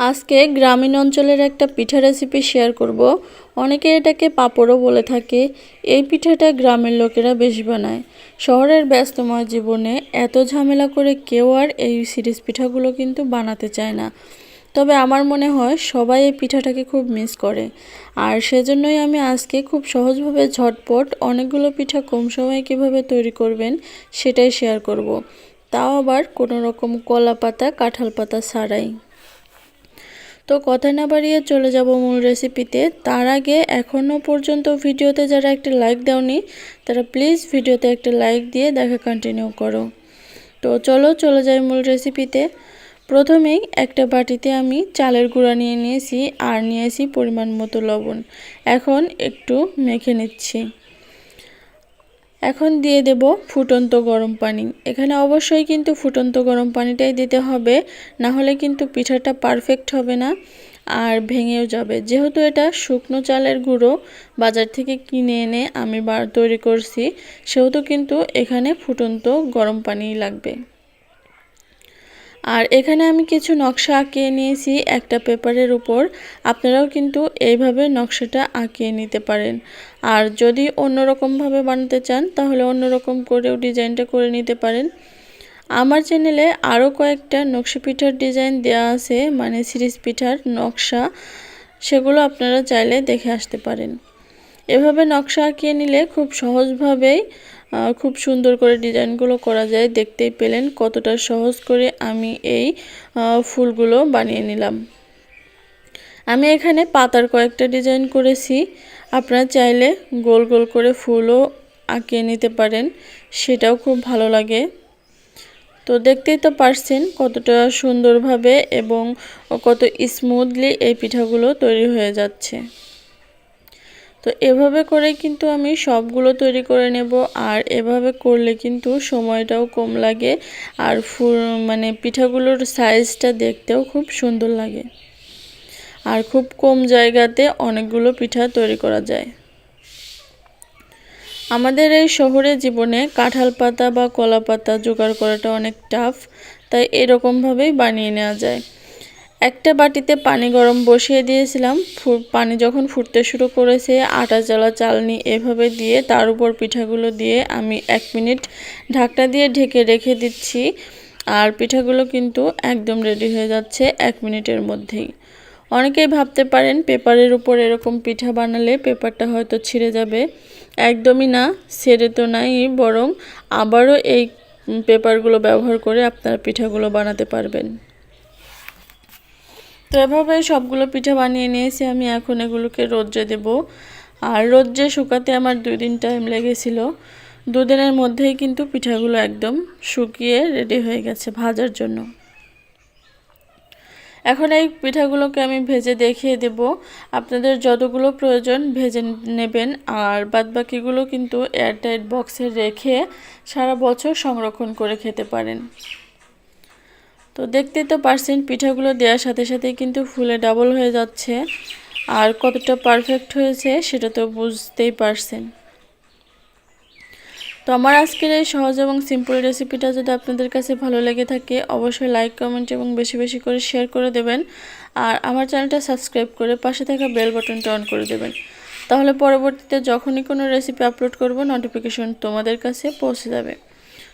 আজকে গ্রামীণ অঞ্চলের একটা পিঠা রেসিপি শেয়ার করব। অনেকে এটাকে পাঁপড়ও বলে থাকে। এই পিঠাটা গ্রামের লোকেরা বেশি বানায়। শহরের ব্যস্তময় জীবনে এত ঝামেলা করে কেউ আর এই সিরিজ পিঠাগুলো কিন্তু বানাতে চায় না। তবে আমার মনে হয় সবাই এই পিঠাটাকে খুব মিস করে। আর সেজন্যই আমি আজকে খুব সহজভাবে ঝটপট অনেকগুলো পিঠা কম সময়ে কীভাবে তৈরি করবেন সেটাই শেয়ার করব। তাও আবার কোনো রকম কলা পাতা কাঁঠাল পাতা ছাড়াই। তো কথা না বাড়িয়ে চলে যাব মূল রেসিপিতে তার আগে এখনও পর্যন্ত ভিডিওতে যারা একটা লাইক দাওনি, তারা প্লিজ ভিডিওতে একটা লাইক দিয়ে দেখা কন্টিনিউ করো। তো চলো, চলে যাই মূল রেসিপিতে প্রথমেই একটা বাটিতে আমি চালের গুঁড়া নিয়ে নিয়েছি, আর নিয়েছি পরিমাণ মতো লবণ। এখন একটু মেখে নিচ্ছি। এখন দিয়ে দেব ফুটন্ত গরম পানি। এখানে অবশ্যই কিন্তু ফুটন্ত গরম পানিটাই দিতে হবে, না হলে কিন্তু পিঠাটা পারফেক্ট হবে না আর ভেঙেও যাবে। যেহেতু এটা শুকনো চালের গুঁড়ো, বাজার থেকে কিনে এনে আমি বার তৈরি করছি, সেহেতু কিন্তু এখানে ফুটন্ত গরম পানিই লাগবে। আর এখানে আমি কিছু নকশা আঁকিয়ে নিয়েছি একটা পেপারের উপর। আপনারাও কিন্তু এইভাবে নকশাটা আঁকিয়ে নিতে পারেন। আর যদি অন্যরকমভাবে বানাতে চান, তাহলে অন্যরকম করেও ডিজাইনটা করে নিতে পারেন। আমার চ্যানেলে আরও কয়েকটা নকশি পিঠার ডিজাইন দেওয়া আছে মানে সিরিজ পিঠার নকশা, সেগুলো আপনারা চাইলে দেখে আসতে পারেন। এভাবে নকশা আঁকিয়ে নিলে খুব সহজভাবেই খুব সুন্দর করে ডিজাইনগুলো করা যায়। দেখতেই পেলেন কতটা সহজ করে আমি এই ফুলগুলো বানিয়ে নিলাম। আমি এখানে পাতার কয়েকটা ডিজাইন করেছি। আপনারা চাইলে গোল গোল করে ফুলও আঁকিয়ে নিতে পারেন, সেটাও খুব ভালো লাগে। তো দেখতেই তো পারছেন কতটা সুন্দরভাবে এবং কত স্মুথলি এই পিঠাগুলো তৈরি হয়ে যাচ্ছে। তো এভাবে করে কিন্তু আমি সবগুলো তৈরি করে নেব আর এভাবে করলে কিন্তু সময়টাও কম লাগে আর ফুল মানে পিঠাগুলোর সাইজটা দেখতেও খুব সুন্দর লাগে। আর খুব কম জায়গাতে অনেকগুলো পিঠা তৈরি করা যায়। আমাদের এই শহরে জীবনে কাঁঠাল পাতা বা কলা পাতা জোগাড় করাটা অনেক টাফ তাই এরকমভাবেই বানিয়ে নেওয়া যায়। একটা বাটিতে পানি গরম বসিয়ে দিয়েছিলাম। পানি যখন ফুটতে শুরু করেছে, আটা জ্বালা চালনি এভাবে দিয়ে তার উপর পিঠাগুলো দিয়ে আমি এক মিনিট ঢাকটা দিয়ে ঢেকে রেখে দিচ্ছি। আর পিঠাগুলো কিন্তু একদম রেডি হয়ে যাচ্ছে এক মিনিটের মধ্যেই। অনেকেই ভাবতে পারেন পেপারের উপর এরকম পিঠা বানালে পেপারটা হয়তো ছিঁড়ে যাবে। একদমই না, ছেড়ে তো নাই, বরং আবারও এই পেপারগুলো ব্যবহার করে আপনারা পিঠাগুলো বানাতে পারবেন। তো এভাবে সবগুলো পিঠা বানিয়ে নিয়েছি, আমি এখন এগুলোকে রোদ্রে দেব। আর রোদ্রে শুকাতে আমার দুই দিন টাইম লেগেছিল। দুদিনের মধ্যেই কিন্তু পিঠাগুলো একদম শুকিয়ে রেডি হয়ে গেছে ভাজার জন্য। এখন এই পিঠাগুলোকে আমি ভেজে দেখিয়ে দেব। আপনাদের যতগুলো প্রয়োজন ভেজে নেবেন, আর বাদবাকিগুলো কিন্তু এয়ারটাইট বক্সে রেখে সারা বছর সংরক্ষণ করে খেতে পারেন। তো দেখতেই তো পারছেন, পিঠাগুলো দেওয়ার সাথে সাথে কিন্তু ফুলে ডাবল হয়ে যাচ্ছে। আর কতটা পারফেক্ট হয়েছে সেটা তো বুঝতেই পারছেন। তো আমার আজকের এই সহজ এবং সিম্পল রেসিপিটা যদি আপনাদের কাছে ভালো লেগে থাকে, অবশ্যই লাইক কমেন্ট এবং বেশি বেশি করে শেয়ার করে দেবেন। আর আমার চ্যানেলটা সাবস্ক্রাইব করে পাশে থাকা বেল বাটনটা অন করে দেবেন। তাহলে পরবর্তীতে যখনই কোনো রেসিপি আপলোড করব নোটিফিকেশন তোমাদের কাছে পৌঁছে যাবে।